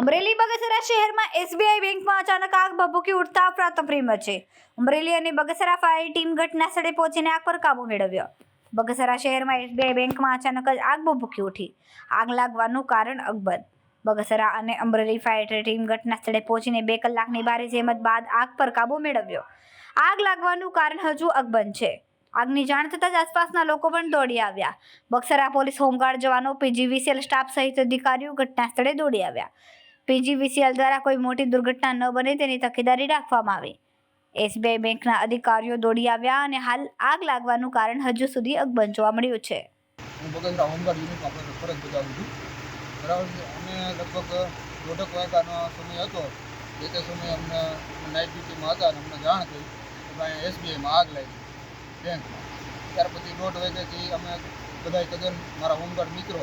અમરેલી બગસરા શહેરમાં એસબીઆઈ બેંકમાં અચાનક આગ ભભૂકી ઉઠતા અફરાતફરી મચી. અમરેલી અને બગસરા ફાયર ટીમ ઘટના સ્થળે પહોંચીને આગ પર કાબુ મેળવ્યો. બગસરા શહેરમાં એસબીઆઈ બેંકમાં અચાનક જ આગ ભભૂકી ઉઠી. આગ લાગવાનું કારણ અકબંધ બગસરા અને અમરેલી ફાયર ટીમ ઘટના સ્થળે પહોંચીને બે કલાકની ભારે જહેમત બાદ આગ પર કાબુ મેળવ્યો. આગ લાગવાનું કારણ હજુ અકબંધ છે. આગની જાણ થતાં જ આસપાસના લોકો પણ દોડી આવ્યા. બક્સરા પોલીસ હોમગાર્ડ જવાનો, પીજીવીસીએલ સ્ટાફ સહિત અધિકારીઓ ઘટના સ્થળે દોડી આવ્યા. પીજીવીસીએલ દ્વારા કોઈ મોટી દુર્ઘટના ન બને તેની તકેદારી રાખવામાં આવી. એસબીઆઈ બેંકના અધિકારીઓ દોડી આવ્યા અને હાલ આગ લાગવાનું કારણ હજુ સુધી અકબંધ જોવા મળ્યું છે. ત્યાર પછી દોઢ વાગ્યાથી અમે બધા તદ્દન મારા હોમગાર્ડ મિત્રો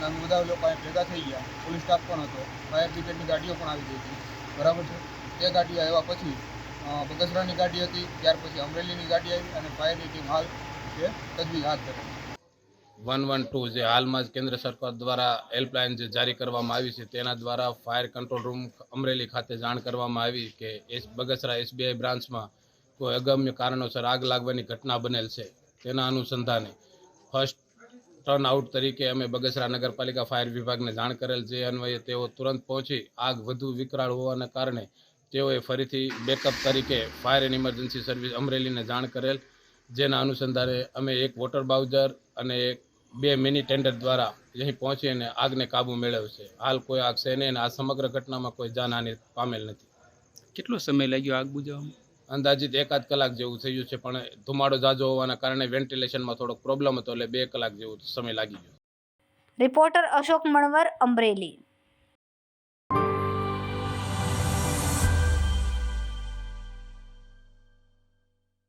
અને અમે બધા લોકો ભેગા થઈ ગયા. પોલીસ સ્ટાફ પણ હતો. ફાયર બ્રિગેડની ગાડીઓ પણ આવી ગઈ હતી. બરાબર છે? તે ગાડીઓ આવ્યા પછી બગસરાની ગાડી હતી. ત્યાર પછી અમરેલીની ગાડી આવી અને ફાયરની ટીમ હાલ તે તજવીજ હાથ ધરી વન વન ટુ જે હાલમાં જ કેન્દ્ર સરકાર દ્વારા હેલ્પલાઇન જે જારી કરવામાં આવી છે, તેના દ્વારા ફાયર કંટ્રોલ રૂમ અમરેલી ખાતે જાણ કરવામાં આવી કે એસ, બગસરા એસબીઆઈ બ્રાન્ચમાં કોઈ અગમ્ય કારણોસર આગ લાગવાની ઘટના બનેલ છે. તેના અનુસંધાને ફર્સ્ટ ટર્ન આઉટ તરીકે અમે બગસરા નગરપાલિકા ફાયર વિભાગને જાણ કરેલ જે અન્વયે તેઓ તુરંત પહોંચી આગ વધુ વિકરાળ હોવાના કારણે તેઓએ ફરીથી બેકઅપ તરીકે ફાયર એન્ડ ઇમરજન્સી સર્વિસ અમરેલીને જાણ કરેલ, જેના અનુસંધાને અમે એક વોટર બાઉઝર અને એક બે મિની ટેન્ડર દ્વારા અહીં પહોંચી અને આગને કાબૂ મેળવ્યો છે. હાલ કોઈ આગ છે નહીં અને આ સમગ્ર ઘટનામાં કોઈ જાનહાનિ પામેલ નથી. કેટલો સમય લાગ્યો આગ બુઝાવવામાં? અંદાજિત એકાદ કલાક જેવું થયું છે, પણ ધુમાડો જાજો હોવાના કારણે વેન્ટિલેશનમાં થોડોક પ્રોબ્લેમ હતો એટલે બે કલાક જેવો સમય લાગી ગયો. રિપોર્ટર અશોક મણવર, અમરેલી.